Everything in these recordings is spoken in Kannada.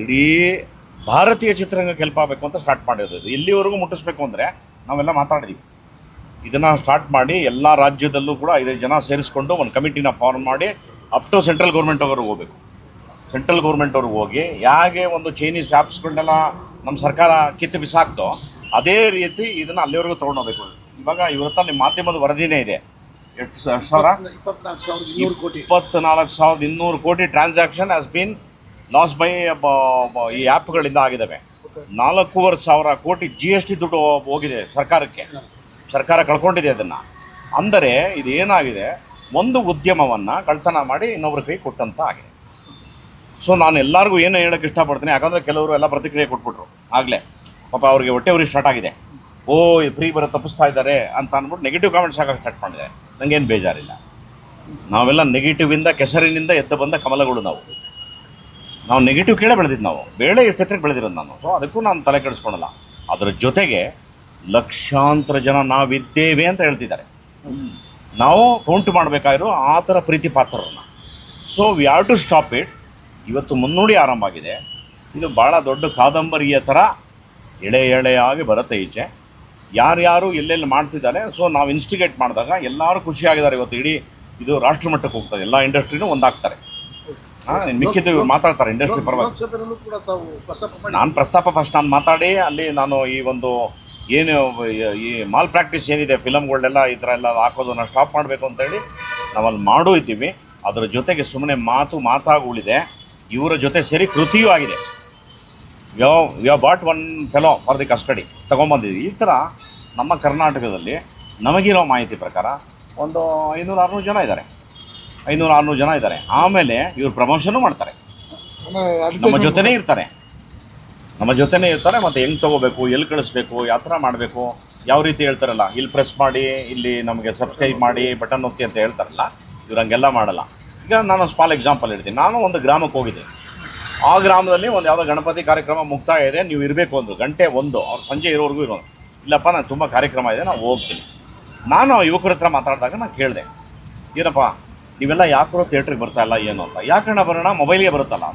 ಇಡೀ ಭಾರತೀಯ ಚಿತ್ರರಂಗ ಗೆಲ್ಪಾಗಬೇಕು ಆಗಬೇಕು ಅಂತ ಸ್ಟಾರ್ಟ್ ಮಾಡಿರೋದು. ಇಲ್ಲಿವರೆಗೂ ಎಲ್ಲಿವರೆಗೂ ಮುಟ್ಟಿಸ್ಬೇಕು ಅಂದರೆ ನಾವೆಲ್ಲ ಮಾತಾಡಿದ್ದೀವಿ ಇದನ್ನು ಸ್ಟಾರ್ಟ್ ಮಾಡಿ ಎಲ್ಲ ರಾಜ್ಯದಲ್ಲೂ ಕೂಡ ಐದೈದು ಜನ ಸೇರಿಸ್ಕೊಂಡು ಒಂದು ಕಮಿಟಿನ ಫಾರ್ಮ್ ಮಾಡಿ ಅಪ್ ಟು ಸೆಂಟ್ರಲ್ ಗೌರ್ಮೆಂಟ್ ಅವ್ರಿಗೆ ಹೋಗಬೇಕು. ಸೆಂಟ್ರಲ್ ಗೌರ್ಮೆಂಟ್ ಅವ್ರಿಗೆ ಹೋಗಿ ಹೇಗೆ ಒಂದು ಚೈನೀಸ್ ಆ್ಯಪ್ಸ್ಗಳನ್ನೆಲ್ಲ ನಮ್ಮ ಸರ್ಕಾರ ಕಿತ್ತು ಬಿಸಾಕ್ತೋ ಅದೇ ರೀತಿ ಇದನ್ನು ಅಲ್ಲಿವರೆಗೂ ತೊಗೊಂಡೋಗ್ಬೇಕು. ಇವಾಗ ಇವತ್ತ ನಿಮ್ಮ ಮಾಧ್ಯಮದ ವರದಿನೇ ಇದೆ. ಎಷ್ಟು ಸಾವಿರ? ಇಪ್ಪತ್ನಾಲ್ಕು ಸಾವಿರದ ಇನ್ನೂರು ಕೋಟಿ. ಇಪ್ಪತ್ನಾಲ್ಕು ಸಾವಿರದ ಇನ್ನೂರು ಕೋಟಿ transaction has been lost by ಈ ಆ್ಯಪ್ಗಳಿಂದ ಆಗಿದ್ದಾವೆ. ನಾಲ್ಕೂವರೆ ಸಾವಿರ ಕೋಟಿ ಜಿ ಎಸ್ ಟಿ ದುಡ್ಡು ಹೋಗಿದೆ ಸರ್ಕಾರಕ್ಕೆ. ಸರ್ಕಾರ ಕಳ್ಕೊಂಡಿದೆ ಅದನ್ನು. ಅಂದರೆ ಇದು ಏನಾಗಿದೆ? ಒಂದು ಉದ್ಯಮವನ್ನು ಕಳ್ತನ ಮಾಡಿ ಇನ್ನೊಬ್ಬರ ಕೈ ಕೊಟ್ಟಂತ ಆಗಿದೆ. ಸೊ ನಾನು ಎಲ್ಲರಿಗೂ ಏನು ಹೇಳೋಕ್ಕೆ ಇಷ್ಟಪಡ್ತೀನಿ? ಯಾಕಂದರೆ ಕೆಲವರು ಎಲ್ಲ ಪ್ರತಿಕ್ರಿಯೆ ಕೊಟ್ಬಿಟ್ರು. ಆಗಲೇ. ಪಾಪ ಅವ್ರಿಗೆ ಹೊಟ್ಟೆ ಉರಿ ಸ್ಟಾರ್ಟ್ ಆಗಿದೆ. ಓ ಫ್ರೀ ಬರೋ ತಪ್ಪಿಸ್ತಾ ಇದ್ದಾರೆ ಅಂತ ಅಂದ್ಬಿಟ್ಟು ನೆಗೆಟಿವ್ ಕಾಮೆಂಟ್ಸ್ ಹಾಕೋಕ್ಕೆ ಸ್ಟಾರ್ಟ್ ಮಾಡಿದೆ ನನಗೇನು ಬೇಜಾರಿಲ್ಲ. ನಾವೆಲ್ಲ ನೆಗೆಟಿವಿಂದ ಕೆಸರಿನಿಂದ ಎದ್ದು ಬಂದ ಕಮಲಗಳು ನಾವು. ನಾವು ನೆಗೆಟಿವ್ ಕೇಳೇ ಬೆಳೆದಿದ್ದು ನಾವು. ಬೇಳೆ ಎಷ್ಟೆತ್ತಕ್ಕೆ ಬೆಳೆದಿರೋದು ನಾನು. ಸೊ ಅದಕ್ಕೂ ನಾನು ತಲೆ ಕೆಡಿಸ್ಕೊಳಲ್ಲ. ಅದರ ಜೊತೆಗೆ ಲಕ್ಷಾಂತರ ಜನ ನಾವಿದ್ದೇವೆ ಅಂತ ಹೇಳ್ತಿದ್ದಾರೆ. ನಾವು ಕೌಂಟ್ ಮಾಡಬೇಕಾಗಿರೋ ಆ ಥರ ಪ್ರೀತಿ ಪಾತ್ರರನ್ನ. So we have to stop it ಇವತ್ತು ಮುನ್ನುಡಿ ಆರಂಭ ಆಗಿದೆ. ಇದು ಭಾಳ ದೊಡ್ಡ ಕಾದಂಬರಿಯ ಥರ ಎಳೆ ಎಳೆಯಾಗಿ ಬರುತ್ತೆ ಈಚೆ. ಯಾರ್ಯಾರು ಎಲ್ಲೆಲ್ಲಿ ಮಾಡ್ತಿದ್ದಾರೆ ಸೊ ನಾವು ಇನ್ಸ್ಟಿಗೇಟ್ ಮಾಡಿದಾಗ ಎಲ್ಲರೂ ಖುಷಿಯಾಗಿದ್ದಾರೆ. ಇವತ್ತು ಇಡೀ ಇದು ರಾಷ್ಟ್ರಮಟ್ಟಕ್ಕೆ ಹೋಗ್ತದೆ. ಎಲ್ಲ ಇಂಡಸ್ಟ್ರಿನೂ ಒಂದಾಗ್ತಾರೆ. ಮಿಕ್ಕಿದ್ದು ಇವ್ರು ಮಾತಾಡ್ತಾರೆ ಇಂಡಸ್ಟ್ರಿ ಪರವಾಗಿ. ಲೋಕಸಭೆಯಲ್ಲೂ ಕೂಡ ತಾವು ಪ್ರಸ್ತಾಪ ಮಾಡಿ ನಾನು ಪ್ರಸ್ತಾಪ ಫಸ್ಟ್ ನಾನು ಮಾತಾಡಿ ಅಲ್ಲಿ ನಾನು ಈ ಒಂದು ಏನು ಈ ಮಾಲ್ ಪ್ರಾಕ್ಟೀಸ್ ಏನಿದೆ ಫಿಲಮ್ಗಳನ್ನೆಲ್ಲ ಈ ಥರ ಎಲ್ಲ ಹಾಕೋದನ್ನು ಸ್ಟಾಪ್ ಮಾಡಬೇಕು ಅಂತೇಳಿ ನಾವಲ್ಲಿ ಮಾಡೂ ಇದ್ದೀವಿ. ಅದರ ಜೊತೆಗೆ ಸುಮ್ಮನೆ ಮಾತು ಮಾತಾಗುಳಿದೆ. ಇವರ ಜೊತೆ ಸೇರಿ ಕೃತಿಯೂ ಆಗಿದೆ. Yo yo bought one fellow for the custody ತೊಗೊಂಬಂದಿದ್ವಿ ಈ ಥರ ನಮ್ಮ ಕರ್ನಾಟಕದಲ್ಲಿ ನಮಗಿರೋ ಮಾಹಿತಿ ಪ್ರಕಾರ ಒಂದು ಐನೂರು ಆರುನೂರು ಜನ ಇದ್ದಾರೆ. ಐನೂರು ಆರುನೂರು ಜನ ಇದ್ದಾರೆ. ಆಮೇಲೆ ಇವ್ರು ಪ್ರಮೋಷನ್ನು ಮಾಡ್ತಾರೆ. ನಮ್ಮ ಜೊತೆನೇ ಇರ್ತಾರೆ. ನಮ್ಮ ಜೊತೆನೇ ಇರ್ತಾರೆ ಮತ್ತು ಹೆಂಗೆ ತೊಗೋಬೇಕು ಎಲ್ಲಿ ಕಳಿಸ್ಬೇಕು ಯಾವ ಥರ ಮಾಡಬೇಕು ಯಾವ ರೀತಿ ಹೇಳ್ತಾರಲ್ಲ ಇಲ್ಲಿ ಪ್ರೆಸ್ ಮಾಡಿ ಇಲ್ಲಿ ನಮಗೆ ಸಬ್ಸ್ಕ್ರೈಬ್ ಮಾಡಿ ಬಟನ್ ಒತ್ತಿ ಅಂತ ಹೇಳ್ತಾರಲ್ಲ ಇವ್ರು ಹಂಗೆಲ್ಲ ಮಾಡಲ್ಲ. ಈಗ ನಾನು ಸ್ಮಾಲ್ ಎಕ್ಸಾಂಪಲ್ ಹೇಳ್ತೀನಿ. ನಾನು ಒಂದು ಗ್ರಾಮಕ್ಕೆ ಹೋಗಿದ್ದೆ. ಆ ಗ್ರಾಮದಲ್ಲಿ ಒಂದು ಯಾವುದೋ ಗಣಪತಿ ಕಾರ್ಯಕ್ರಮ ಮುಕ್ತಾಯ ಇದೆ ನೀವು ಇರಬೇಕು ಒಂದು ಗಂಟೆ ಒಂದು ಅವ್ರು ಸಂಜೆ ಇರೋವರೆಗೂ ಇರೋದು ಇಲ್ಲಪ್ಪ ನಾನು ತುಂಬ ಕಾರ್ಯಕ್ರಮ ಇದೆ ನಾನು ಹೋಗ್ತೀನಿ. ನಾನು ಯುವಕರ ಹತ್ರ ಮಾತಾಡಿದಾಗ ನಾನು ಕೇಳಿದೆ ಏನಪ್ಪ ನೀವೆಲ್ಲ ಯಾಕೋ ಥಿಯೇಟ್ರಿಗೆ ಬರ್ತಾ ಇಲ್ಲ, ಏನು ಅಂತ. ಯಾಕಣ್ಣ ಬರೋಣ ಮೊಬೈಲ್ಗೆ ಬರುತ್ತಲ್ಲ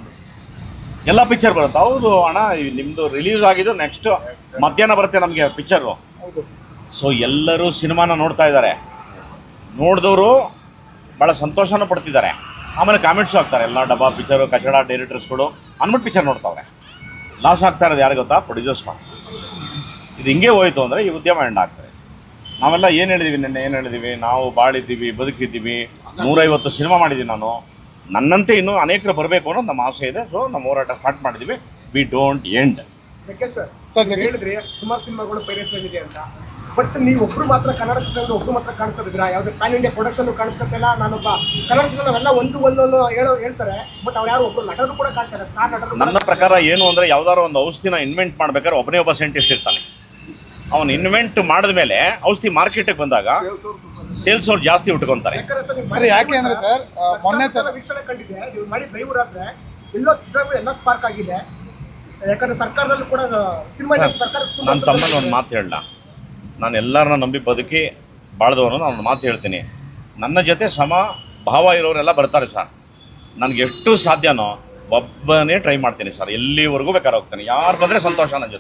ಎಲ್ಲ ಪಿಕ್ಚರ್ ಬರುತ್ತೆ. ಹೌದು ಅಣ್ಣ ನಿಮ್ಮದು ರಿಲೀಸ್ ಆಗಿದ್ದು ನೆಕ್ಸ್ಟ್ ಮಧ್ಯಾಹ್ನ ಬರುತ್ತೆ ನಮಗೆ ಪಿಕ್ಚರು ಸೊ ಎಲ್ಲರೂ ಸಿನಿಮಾನ ನೋಡ್ತಾ ಇದ್ದಾರೆ. ನೋಡಿದವರು ಭಾಳ ಸಂತೋಷನೂ ಪಡ್ತಿದ್ದಾರೆ. ಆಮೇಲೆ ಕಾಮೆಂಟ್ಸು ಹಾಕ್ತಾರೆ. ಎಲ್ಲ ಡಬ್ಬಾ ಪಿಕ್ಚರು ಕಚಡ ಡೈರೆಕ್ಟರ್ಸ್ಗಳು ಅಂದ್ಬಿಟ್ಟು ಪಿಕ್ಚರ್ ನೋಡ್ತಾವ್ರೆ. ಲಾಸ್ ಆಗ್ತಾ ಇರೋದು ಯಾರು ಗೊತ್ತಾ? ಪ್ರೊಡ್ಯೂಸರ್ಸ್ ಇದು ಹಿಂಗೆ ಹೋಯಿತು ಅಂದರೆ ಈ ಉದ್ಯಮ ಎಂಡ್ ಆಗ್ತದೆ. ನಾವೆಲ್ಲ ಏನು ಹೇಳಿದೀವಿ ನಿನ್ನೆ, ಏನು ಹೇಳಿದೀವಿ? ನಾವು ಬಾಳಿದ್ದೀವಿ, ಬದುಕಿದ್ದೀವಿ. ನೂರೈವತ್ತು ಸಿನಿಮಾ ಮಾಡಿದ್ದೀನಿ ನಾನು. ನನ್ನಂತೆ ಇನ್ನೂ ಅನೇಕರು ಬರಬೇಕು ಅನ್ನೋದು ನಮ್ಮ ಆಸೆ ಇದೆ. ಸೊ ನಮ್ಮ ಹೋರಾಟ ಸ್ಟಾರ್ಟ್ ಮಾಡಿದ್ದೀವಿ we don't end sir? Sir. ಹೇಳಿದ್ರಿ ಸುಮಾರು ಸಿನಿಮಾಗಳು ಪೈರಸಿ ಆಗಿದೆ ಅಂತ. ಬಟ್ ನೀವು ಒಬ್ರು ಮಾತ್ರ ಕನ್ನಡ ಚಿತ್ರದಲ್ಲಿ ಒಬ್ರು ಮಾತ್ರ ಕಾಣಿಸ್ಕೊತಿದ್ರ ಯಾವುದೇ ಪ್ಯಾನ್ ಇಂಡಿಯಾ ಪ್ರೊಡಕ್ಷನ್ ಕಾಣಿಸ್ಕೊತಿಲ್ಲ ನಾನೊಬ್ಬ ಕನ್ನಡ ಚಿತ್ರ ನಾವೆಲ್ಲ ಒಂದು ಒಂದೊಂದು ಹೇಳೋ ಹೇಳ್ತಾರೆ. ಬಟ್ ಅವ್ರು ಯಾರು ಒಬ್ರು ನಟರು ಕೂಡ ಕಾಣ್ತಾರೆ ಸ್ಟಾರ್ ನಟರು ನನ್ನ ಪ್ರಕಾರ ಏನು ಅಂದರೆ ಯಾವ್ದಾದ್ರು ಒಂದು ಔಷಧಿನ ಇನ್ವೆಂಟ್ ಮಾಡ್ಬೇಕಾದ್ರೆ ಒಬ್ಬನೇ ಒಬ್ಬ ಸೈಂಟಿಸ್ಟ್ ಇರ್ತಾನೆ. ಅವನು ಇನ್ವೆಂಟ್ ಮಾಡಿದ ಮೇಲೆ ಔಷಧಿ ಮಾರ್ಕೆಟಿಗೆ ಬಂದಾಗ ಸೇಲ್ಸ್ ಅವ್ರು ಜಾಸ್ತಿ ಉಟ್ಕೊಂತಾರೆ. ಸರ್ ಯಾಕೆ ಅಂದ್ರೆ ಸರ್ ಮೊನ್ನೆ ತರ ವೀಕ್ಷಣೆ ಕಂಡಿದೆ ನೀವು ಮಾಡಿ ಲೈವ್ ಆದ್ರೆ ಎಲ್ಲೋ ಚಿತ್ರಗಳು ಎಲ್ಲ ಸ್ಪಾರ್ಕ್ ಆಗಿದೆ. ಯಾಕಂದ್ರೆ ಸರ್ಕಾರದಲ್ಲೂ ಕೂಡ ಸಿನಿಮಾ ಸರ್ಕಾರ ತುಂಬಾ ನನ್ನ ತಮ್ಮನ ಒಂದು ಮಾತು ಹೇಳಲ್ಲ ನಾನು ಎಲ್ಲರನ್ನ ನಂಬಿ ಬದುಕಿ ಬಾಳ್ದವನು ನಾನು ಒಂದು ಮಾತು ಹೇಳ್ತೀನಿ. ನನ್ನ ಜೊತೆ ಸಮ ಭಾವ ಇರೋರೆಲ್ಲ ಬರ್ತಾರೆ ಸರ್. ನನಗೆ ಎಷ್ಟು ಸಾಧ್ಯನೋ ಒಬ್ಬನೇ ಟ್ರೈ ಮಾಡ್ತೀನಿ ಸರ್. ಎಲ್ಲಿವರೆಗೂ ಬೇಕಾದ್ರೆ ಹೋಗ್ತೀನಿ. ಯಾರು ಬಂದರೆ ಸಂತೋಷ ನನ್ನ ಜೊತೆ.